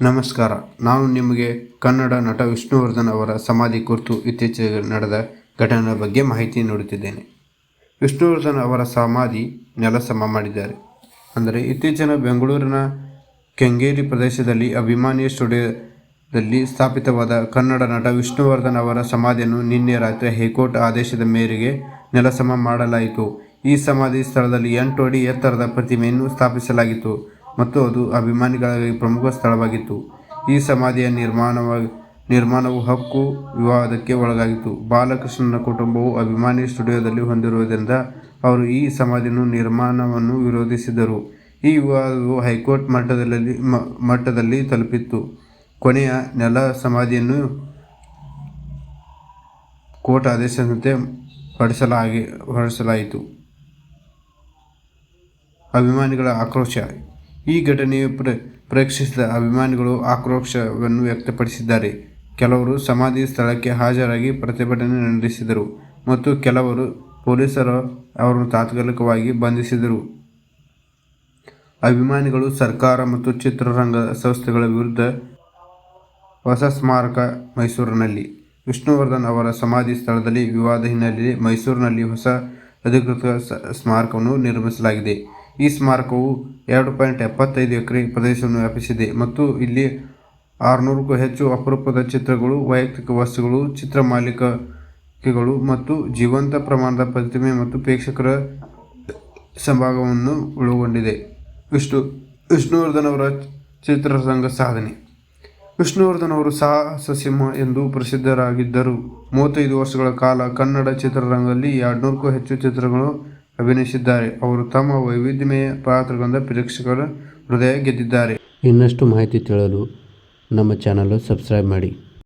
ನಮಸ್ಕಾರ. ನಾನು ನಿಮಗೆ ಕನ್ನಡ ನಟ ವಿಷ್ಣುವರ್ಧನ್ ಅವರ ಸಮಾಧಿ ಕುರಿತು ಇತ್ತೀಚೆಗೆ ನಡೆದ ಘಟನೆಯ ಬಗ್ಗೆ ಮಾಹಿತಿ ನೀಡುತ್ತಿದ್ದೇನೆ. ವಿಷ್ಣುವರ್ಧನ್ ಅವರ ಸಮಾಧಿ ನೆಲಸಮ ಮಾಡಿದ್ದಾರೆ. ಅಂದರೆ, ಇತ್ತೀಚಿನ ಬೆಂಗಳೂರಿನ ಕೆಂಗೇರಿ ಪ್ರದೇಶದಲ್ಲಿ ಅಭಿಮಾನಿ ಸ್ಟುಡಿಯೋದಲ್ಲಿ ಸ್ಥಾಪಿತವಾದ ಕನ್ನಡ ನಟ ವಿಷ್ಣುವರ್ಧನ್ ಅವರ ಸಮಾಧಿಯನ್ನು ನಿನ್ನೆ ರಾತ್ರಿ ಹೈಕೋರ್ಟ್ ಆದೇಶದ ಮೇರೆಗೆ ನೆಲಸಮ ಮಾಡಲಾಯಿತು. ಈ ಸಮಾಧಿ ಸ್ಥಳದಲ್ಲಿ ಎಂಟು ಅಡಿ ಎತ್ತರದ ಪ್ರತಿಮೆಯನ್ನು ಸ್ಥಾಪಿಸಲಾಗಿತ್ತು. ಮತ್ತು ಅದು ಅಭಿಮಾನಿಗಳಿಗೆ ಪ್ರಮುಖ ಸ್ಥಳವಾಗಿತ್ತು. ಈ ಸಮಾಧಿಯ ನಿರ್ಮಾಣವ ನಿರ್ಮಾಣವು ಹಕ್ಕು ವಿವಾದಕ್ಕೆ ಒಳಗಾಗಿತ್ತು. ಬಾಲಕೃಷ್ಣನ ಕುಟುಂಬವು ಅಭಿಮಾನಿ ಸ್ಟುಡಿಯೋದಲ್ಲಿ ಹೊಂದಿರುವುದರಿಂದ ಅವರು ಈ ಸಮಾಧಿಯನ್ನು ನಿರ್ಮಾಣವನ್ನು ವಿರೋಧಿಸಿದರು. ಈ ವಿವಾದವು ಹೈಕೋರ್ಟ್ ಮಟ್ಟದಲ್ಲಿ ಮಟ್ಟದಲ್ಲಿ ತಲುಪಿತ್ತು. ಕೊನೆಯ ನೆಲ ಸಮಾಧಿಯನ್ನು ಕೋರ್ಟ್ ಆದೇಶದಂತೆ ಹೊರಡಿಸಲಾಗಿ, ಹೊರಡಿಸಲಾಯಿತು. ಅಭಿಮಾನಿಗಳ ಆಕ್ರೋಶ ಈ ಘಟನೆಯು ಪ್ರ ಪ್ರೇಕ್ಷಿಸಿದ ಅಭಿಮಾನಿಗಳು ಆಕ್ರೋಶವನ್ನು ವ್ಯಕ್ತಪಡಿಸಿದ್ದಾರೆ. ಕೆಲವರು ಸಮಾಧಿ ಸ್ಥಳಕ್ಕೆ ಹಾಜರಾಗಿ ಪ್ರತಿಭಟನೆ ನಡೆಸಿದರು ಮತ್ತು ಕೆಲವರು ಪೊಲೀಸರು ಅವರನ್ನು ತಾತ್ಕಾಲಿಕವಾಗಿ ಬಂಧಿಸಿದರು. ಅಭಿಮಾನಿಗಳು ಸರ್ಕಾರ ಮತ್ತು ಚಿತ್ರರಂಗ ಸಂಸ್ಥೆಗಳ ವಿರುದ್ಧ ಹೊಸ ಸ್ಮಾರಕ ಮೈಸೂರಿನಲ್ಲಿ. ವಿಷ್ಣುವರ್ಧನ್ ಅವರ ಸಮಾಧಿ ಸ್ಥಳದಲ್ಲಿ ವಿವಾದ ಹಿನ್ನೆಲೆಯಲ್ಲಿ ಮೈಸೂರಿನಲ್ಲಿ ಹೊಸ ಅಧಿಕೃತ ಸ್ಮಾರಕವನ್ನು ನಿರ್ಮಿಸಲಾಗಿದೆ. ಈ ಸ್ಮಾರಕವು ಎರಡು ಪಾಯಿಂಟ್ ಎಪ್ಪತ್ತೈದು ಎಕರೆ ಪ್ರದೇಶವನ್ನು ವ್ಯಾಪಿಸಿದೆ ಮತ್ತು ಇಲ್ಲಿ ಆರುನೂರಕ್ಕೂ ಹೆಚ್ಚು ಅಪರೂಪದ ಚಿತ್ರಗಳು, ವೈಯಕ್ತಿಕ ವಸ್ತುಗಳು, ಚಿತ್ರ ಮಾಲೀಕಗಳು ಮತ್ತು ಜೀವಂತ ಪ್ರಮಾಣದ ಪ್ರತಿಮೆ ಮತ್ತು ಪ್ರೇಕ್ಷಕರ ಸಂಭಾಗವನ್ನು ಒಳಗೊಂಡಿದೆ. ವಿಷ್ಣು ವಿಷ್ಣುವರ್ಧನ್ ಅವರ ಚಿತ್ರರಂಗ ಸಾಧನೆ. ವಿಷ್ಣುವರ್ಧನ್ ಅವರು ಸಾಹಸಸಿಂಹ ಎಂದು ಪ್ರಸಿದ್ಧರಾಗಿದ್ದರು. ಮೂವತ್ತೈದು ವರ್ಷಗಳ ಕಾಲ ಕನ್ನಡ ಚಿತ್ರರಂಗದಲ್ಲಿ ಎರಡ್ನೂರಕ್ಕೂ ಹೆಚ್ಚು ಚಿತ್ರಗಳು ಅಭಿನಯಿಸಿದ್ದಾರೆ. ಅವರು ತಮ್ಮ ವೈವಿಧ್ಯಮಯ ಪಾತ್ರಗಳಿಂದ ಪ್ರೇಕ್ಷಕರ ಹೃದಯ ಗೆದ್ದಿದ್ದಾರೆ. ಇನ್ನಷ್ಟು ಮಾಹಿತಿ ತಿಳಿಯಲು ನಮ್ಮ ಚಾನಲ್ ಸಬ್ಸ್ಕ್ರೈಬ್ ಮಾಡಿ.